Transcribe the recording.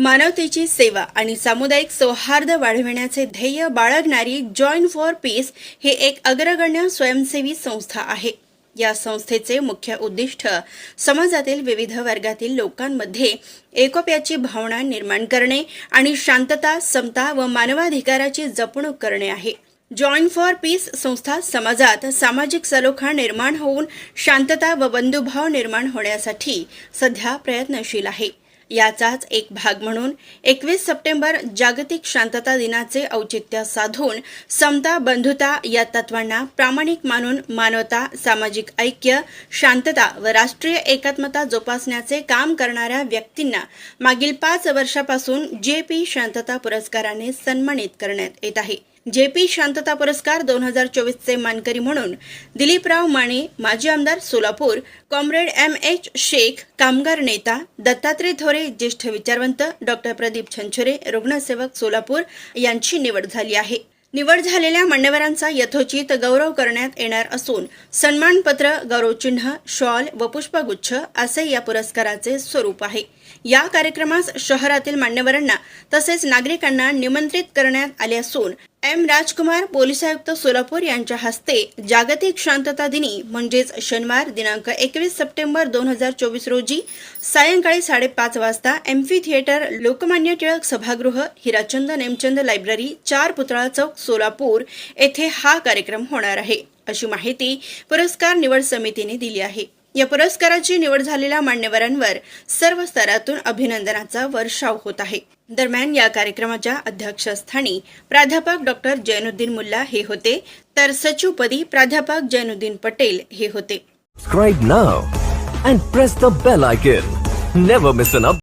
मानवतेची सेवा आणि सामुदायिक सौहार्द वाढविण्याचे ध्येय बाळगणारी जॉईन फॉर पीस ही एक अग्रगण्य स्वयंसेवी संस्था आहे. या संस्थेचे मुख्य उद्दिष्ट समाजातील विविध वर्गातील लोकांमध्ये एकोप्याची भावना निर्माण करणे आणि शांतता समता व मानवाधिकाराची जपणूक करणे आहे. जॉईन फॉर पीस संस्था समाजात सामाजिक सलोखा निर्माण होऊन शांतता व बंधुभाव निर्माण होण्यासाठी सध्या प्रयत्नशील आहे. याचाच एक भाग म्हणून एकवीस सप्टेंबर जागतिक शांतता दिनाचे औचित्य साधून समता बंधुता या तत्वांना प्रामाणिक मानून मानवता सामाजिक ऐक्य शांतता व राष्ट्रीय एकात्मता जोपासण्याचे काम करणाऱ्या व्यक्तींना मागील पाच वर्षापासून जे पी शांतता पुरस्काराने सन्मानित करण्यात येत आहे. जे पी शांतता पुरस्कार दोन हजार चोवीसचे मानकरी म्हणून दिलीपराव माने माजी आमदार Solapur comrade M H Shaikh कामगार नेता दत्तात्रय थोरे ज्येष्ठ विचारवंत डॉक्टर प्रदीप छंछरे रुग्णसेवक सोलापूर यांची निवड झाली आहे. निवड झालेल्या मान्यवरांचा यथोचित गौरव करण्यात येणार असून सन्मानपत्र गौरवचिन्ह शॉल व पुष्पगुच्छ असे या पुरस्काराचे स्वरूप आहे. या कार्यक्रमास शहरातील मान्यवरांना तसेच नागरिकांना निमंत्रित करण्यात आले असून एम. राजकुमार पोलीस आयुक्त सोलापूर यांच्या हस्ते जागतिक शांतता दिनी म्हणजेच शनिवार दिनांक एकवीस सप्टेंबर दोन हजार चोवीस रोजी सायंकाळी साडेपाच वाजता एम्फी थिएटर लोकमान्य टिळक सभागृह हिराचंद नेमचंद लायब्ररी चार पुतळा चौक सोलापूर येथे हा कार्यक्रम होणार आहे. अशी माहिती पुरस्कार निवड समितीने दिली आहे. या पुरस्काराची निवड झालेल्या मान्यवरांवर सर्व स्तरातून अभिनंदनाचा वर्षाव होत आहे. दरम्यान या कार्यक्रमाच्या अध्यक्षस्थानी प्राध्यापक डॉक्टर जैनुद्दीन मुल्ला हे होते. तर सचिवपदी प्राध्यापक जैनुद्दीन पटेल हे होते.